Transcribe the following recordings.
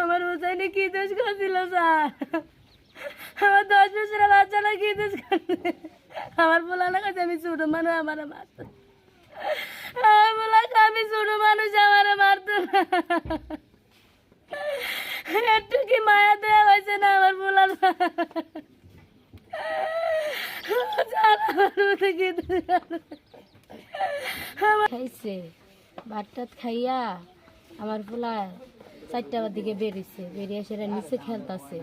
আমার হোসাইনে কি দোষ করছিল স্যার? আমার দশ বছরের বাচ্চারা কি দোষ করছে আমার বলার কাছে আমি ছোট মানুষ, আমার মারত আমার বলার আমি ছোট মানুষ, আমার মারত একটু কি মায়া দেওয়া হয়েছে না আমার বলার খাইছে ভাত টাত খাইয়া আমার পোলা চারটার দিকে বেরিয়েছে। বেরিয়ে সেটা নিচে খেলতেছে।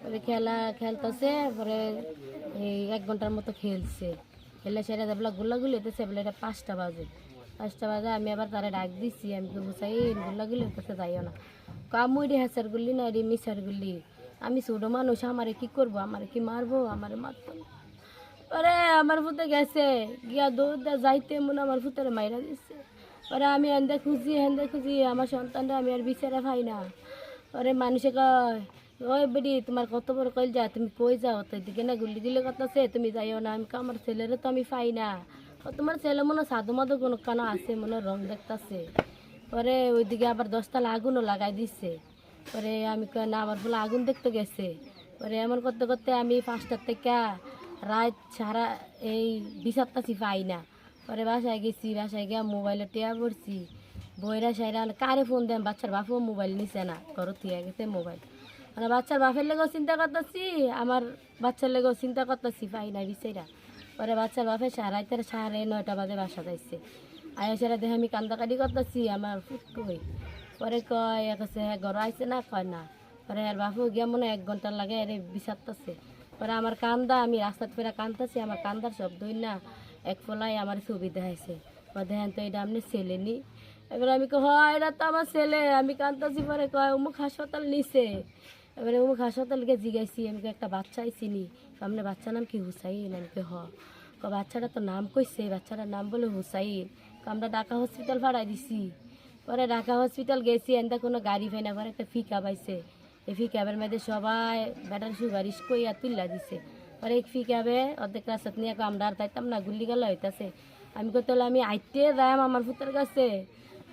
পরে খেলা খেলতেছে, পরে এই এক ঘণ্টার মতো খেলছে। খেলে সেটা দেখলা গোল্লাগুলি হতেছে বলে এটা পাঁচটা বাজে। পাঁচটা বাজে, আমি আবার তারা ডাক দিছি, আমি তো বুঝাই গোল্লাগুলি হতেছে যাইও না। কামুড়ি হাসার গুলি না রে মিশার গুলি আমি ছোট মানুষ, আমারে কি করব? আমারে কি মারবো? আমারে মারতো। ওরে, আমার ফুতে গেছে। গিয়া দৌড় যাইতে মনে আমার ফুতের মাইরা দিচ্ছে ওরে আমি হেন্দে খুঁজি হেন্দে খুঁজি, আমার সন্তানরা আমি আর বিচারে পাই না। ওরে মানুষে কয়, ওই বেডি তোমার কত বড় কইল যা তুমি কই যাও? তো এদিকে না গুলি কত আছে তুমি যাইও না, আমি আমার ছেলেরও তো আমি পাই না। ও তোমার ছেলে মনে সাধু মাধু কোনো কেন আছে, মনে রং দেখতাছে। পরে ওইদিকে আবার দশতলা আগুনও লাগাই দিচ্ছে পরে আমি না আবার বলে আগুন দেখতে গেছে। পরে এমন করতে করতে আমি পাঁচটার থেকে রাত সারা এই বিচারতাছি পাই না। পরে বাসায় গেছি, বাসায় গিয়া মোবাইলে টেয়া পড়ছি। বইরা সাইরা কারে ফোন দেন? বাচ্চার বাপও মোবাইল নিছে না। ঘর থেকে গেছে মোবাইল মানে বাচ্চার বাপের লেগেও চিন্তা করতেছি, আমার বাচ্চার লেগেও চিন্তা করতেছি, পাই না বিচাইরা পরে বাচ্চার বাপে রাতের সাড়ে নয়টা বাজে বাসা যাইছে। আয়া সেরা দেখে আমি কান্দাকাটি করতেছি, আমার ফুট কই? পরে কয় কাছে হ্যাঁ ঘর আইছে না? কয়, না। পরে আর বাপু গিয়া মনে এক ঘণ্টা লাগে আরে বিচারতেছে পরে আমার কান্দা, আমি রাস্তাত ফেরা কান্দতেছি আমার কান্দার শব্দই না। এক ফলাই আমার দেখাইছে কয় দেখেন তো এটা আপনি ছেলে নি। এবার আমি কই হয় এটা তো আমার ছেলে। আমি কান্দতেছি পরে কয় অমুক হাসপাতাল নিছে। এবারে অমুক হাসপাতালকে জিগাইছি আমি একটা বাচ্চা চিনি সামনে বাচ্চার নাম কি হুসাইন? আমি কই, হ। ক বাচ্চাটা তো নাম কইছে বাচ্চাটার নাম বলে হুসাইন। ক আমরা ঢাকা হসপিটাল ভাড়াই দিছি। পরে ঢাকা হসপিটাল গেছি এনটা কোনো গাড়ি পাই না পরে একটা ফিকা পাইছে এই ফিকাবের মধ্যে সবাই ব্যাটার সুপারিশ কইয়া তুললা দিছে। পরে এই ফিকাবে অর্ধেক রাস্তাত নিয়ে আমরা আর তাইতাম না গুল্লি গেল হইতাছে আমি তাহলে আমি আইতে যাইম আমার ফুতের কাছে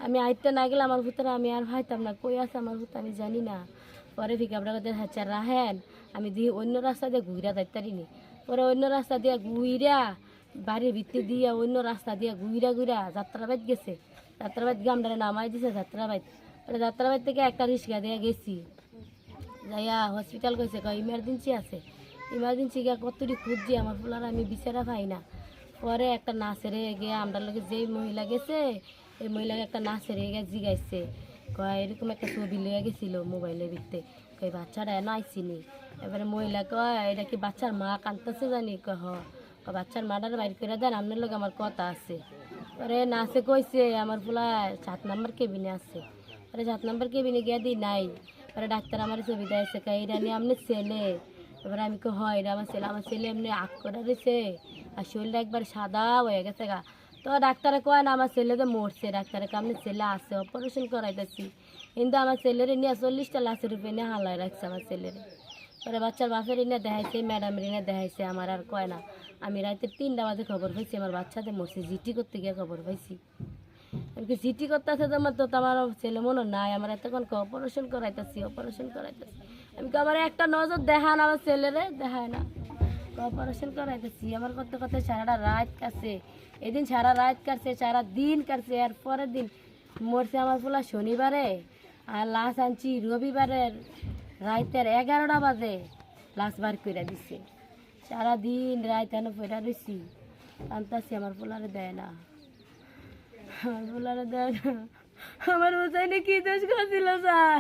আমি আইতে না গেলে আমার ফুতের আমি আর ভাইতাম না কই আছে আমার ফুত আমি জানি না পরে ফিকাবরা কথা হ্যাঁ রাহেন আমি দিয়ে অন্য রাস্তা দিয়ে ঘুরা যাইতারিনি পরে অন্য রাস্তা দিয়ে ঘুইরা বাড়ির ভিত্তি দিয়ে অন্য রাস্তা দিয়ে ঘুইরা ঘুরা যাত্রাবাদ গেছে যাত্রাবাদ গিয়ে আমরা নামাই দিছে যাত্রাবাদ পরে যাত্রাবাদ থেকে একটা রিক্সা দিয়ে গেছি যাইয়া হসপিটাল কয় ইমার্জেন্সি আছে ইমার্জেন্সি গিয়া কতটি খুঁজছি, আমার ফুলার আমি বিচারা পাই না। পরে একটা নাচেরে গিয়ে আমরা লোকে যেই মহিলা গেছে, এই মহিলাকে একটা নাচেরে গিয়ে জিগাইছে। কয়, এরকম একটা ছবি লইয়া গেছিল মোবাইলের ভিতরে কই বাচ্চারা এনে আইসিনি। এবারে মহিলা কয়, এটা কি বাচ্চার মা কান্দতেছে জানি? কয়, হ। কয়, বাচ্চার মাটার বাইর করে দেন, আপনার লোক আমার কথা আছে। পরে নাচে কইছে, আমার ফুলা সাত নাম্বার কেবিনে আছে। পরে সাত নাম্বার কেবিনে গিয়ে দিই নাই। পরে ডাক্তার আমার কয়, এটা নিয়ে আপনি ছেলে। এবারে আমি কই, হয় এটা আমার ছেলে আমার ছেলে এমনি আগ করে রয়েছে আর শরীরটা একবার সাদা হয়ে গেছে গা। তো ডাক্তারে কয়, না, আমার ছেলে তো মরছে, ডাক্তারে আপনার ছেলে আছে অপারেশন করাইতেছি। কিন্তু আমার ছেলের নিয়ে চল্লিশটা লাখের রুপে নিয়ে হালাই রাখছে আমার ছেলের। পরে বাচ্চার বাপের এনে দেখাইছে ম্যাডাম এনে দেখাইছে, আমার আর কয় না। আমি রাতে তিনটা বাজে খবর পাইছি, আমার বাচ্চাদের মরছে, জিটি করতে গিয়ে খবর পাইছি। আমি কি করতেছে তো আমার তো আমার ছেলে মনে নাই, আমার এতক্ষণ অপারেশন করাইতেছি অপারেশন করাইতেছি। আমি আমার একটা নজর দেখান আমার ছেলেরে, দেখায় না। অপারেশন করাইতেছি, আমার করতে করতে সারাটা রাত কাছে এদিন সারা রাত কাটছে, সারা দিন কাটছে আর পরের দিন মরছে আমার ফুলা শনিবারে, আর লাশ আনছি রবিবারের রাতের এগারোটা বাজে, লাশ বার করে দিছে। সারাদিন রাত এনে ফেরা রয়েছি কান্তাছি আমার ফুলারে দেয় না। আমার ফুলারে দেয় আমার হোসাইনে কি দোষ করছিল স্যার?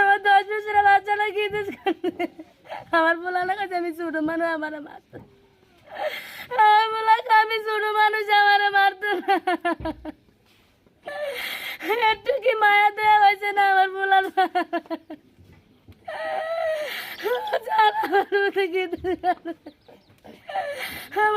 আমার দশ বছরের বাচ্চারা কি দোষ করছে আমার বোলার কাছে আমি ছোট মানুষ, আমার মারত। আমার বোলার আমি ছোট মানুষ, আমার মারত একটু কি মায়া